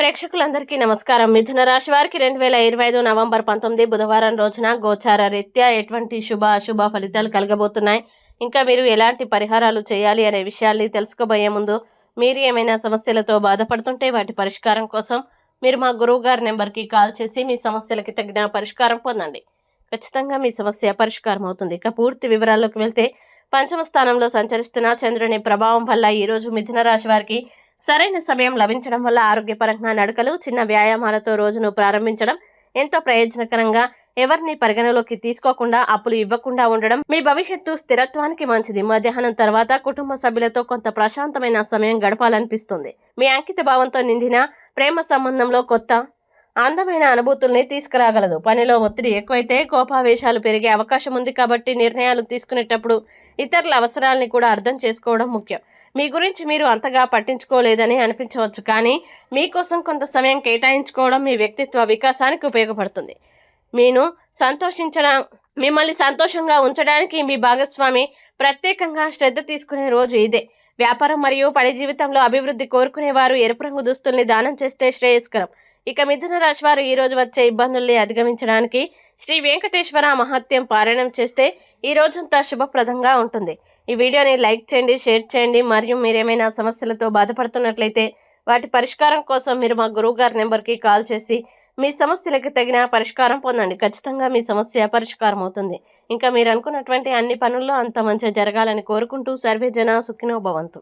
ప్రేక్షకులందరికీ నమస్కారం. మిథున రాశి వారికి రెండు వేల ఇరవై ఐదు నవంబర్ పంతొమ్మిది బుధవారం రోజున గోచార రీత్యా ఎటువంటి శుభ అశుభ ఫలితాలు కలగబోతున్నాయి. ఇంకా మీరు ఎలాంటి పరిహారాలు చేయాలి అనే విషయాల్ని తెలుసుకోబోయే ముందు మీరు ఏమైనా సమస్యలతో బాధపడుతుంటే వాటి పరిష్కారం కోసం మీరు మా గురువు గారి నెంబర్కి కాల్ చేసి మీ సమస్యలకి తగిన పరిష్కారం పొందండి. ఖచ్చితంగా మీ సమస్య పరిష్కారం అవుతుంది. ఇక పూర్తి వివరాల్లోకి వెళ్తే పంచమ స్థానంలో సంచరిస్తున్న చంద్రుని ప్రభావం వల్ల ఈరోజు మిథున రాశి వారికి సరైన సమయం లభించడం వల్ల ఆరోగ్యపరంగా నడకలు చిన్న వ్యాయామాలతో రోజును ప్రారంభించడం ఎంతో ప్రయోజనకరంగా. ఎవరిని పరిగణలోకి తీసుకోకుండా అప్పులు ఇవ్వకుండా ఉండడం మీ భవిష్యత్తు స్థిరత్వానికి మంచిది. మధ్యాహ్నం తర్వాత కుటుంబ సభ్యులతో కొంత ప్రశాంతమైన సమయం గడపాలనిపిస్తుంది. మీ అంకిత భావంతో నిండిన ప్రేమ సంబంధంలో కొత్త అందమైన అనుభూతుల్ని తీసుకురాగలదు. పనిలో ఒత్తిడి ఎక్కువైతే కోపావేశాలు పెరిగే అవకాశం ఉంది కాబట్టి నిర్ణయాలు తీసుకునేటప్పుడు ఇతరుల అవసరాలని కూడా అర్థం చేసుకోవడం ముఖ్యం. మీ గురించి మీరు అంతగా పట్టించుకోలేదని అనిపించవచ్చు కానీ మీకోసం కొంత సమయం కేటాయించుకోవడం మీ వ్యక్తిత్వ వికాసానికి ఉపయోగపడుతుంది. మీను సంతోషించడం మిమ్మల్ని సంతోషంగా ఉంచడానికి మీ భాగస్వామి ప్రత్యేకంగా శ్రద్ధ తీసుకునే రోజు ఇదే. వ్యాపారం మరియు పని జీవితంలో అభివృద్ధి కోరుకునేవారు ఎరుపు రంగు దుస్తుల్ని దానం చేస్తే శ్రేయస్కరం. ఇక మిథున రాశి వారు ఈరోజు వచ్చే ఇబ్బందుల్ని అధిగమించడానికి శ్రీ వెంకటేశ్వర మహత్యం పారాయణం చేస్తే ఈ రోజంతా శుభప్రదంగా ఉంటుంది. ఈ వీడియోని లైక్ చేయండి షేర్ చేయండి. మరియు మీరేమైనా సమస్యలతో బాధపడుతున్నట్లయితే వాటి పరిష్కారం కోసం మీరు మా గురువు గారి నెంబర్కి కాల్ చేసి మీ సమస్యలకు తగిన పరిష్కారం పొందండి. ఖచ్చితంగా మీ సమస్య పరిష్కారం అవుతుంది. ఇంకా మీరు అనుకున్నటువంటి అన్ని పనుల్లో అంత మంచిగా జరగాలని కోరుకుంటూ సర్వే జన సుఖినో భవంతు.